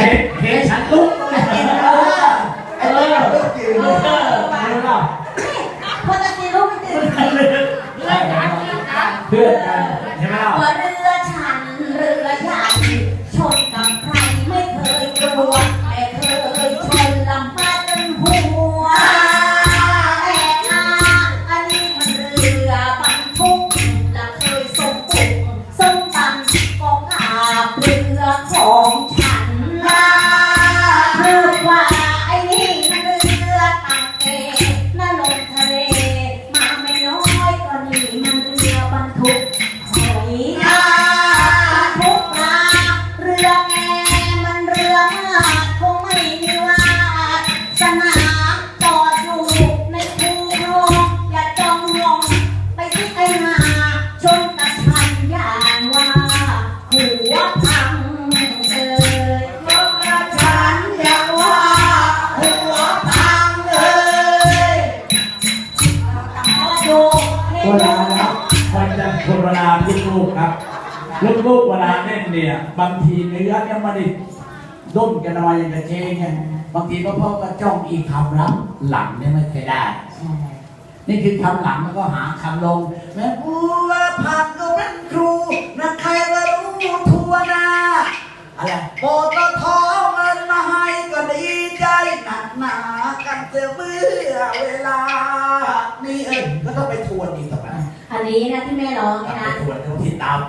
เห็นเฉันลุกไอ้เออไอ้เลิกเลิกกินเลิกคนจะกินลูกไม่ตื่นเพื่อนกันใช่ไหมล่ะเรือฉันเรือใหญ่ชนกับใครไม่เคยกลัวแต่เคยชนลำพัดจนหัวแตกหน้าอันนี้มันเรือบรรทุกและเคยส่งปุ๋งส่งตังก็ขาบเรือ เวลาครับมันจะคนเวลาพิลูกครับลูกลูกๆเวลาเล่นเนี่ย บางทีเนื้อเนี่ยมันด้ด้นกันมาอย่างกระเจงไงบางทีก็พ่อก็จ้องอีกคำรับหลังเนี่ยไม่เคยได้ นี่คือคำหลังแล้วก็หาคำลงแม่บัวผักก็เป็นครูนะใครว่ารู้ทัวนาอะไรปต เสียเมื่อเวลา นี่เองก็ต้องไปทวนอีกต่อไปอันนี้นะที่แม่ร้องไปเนี่ยนะทวนเขาที่ตาม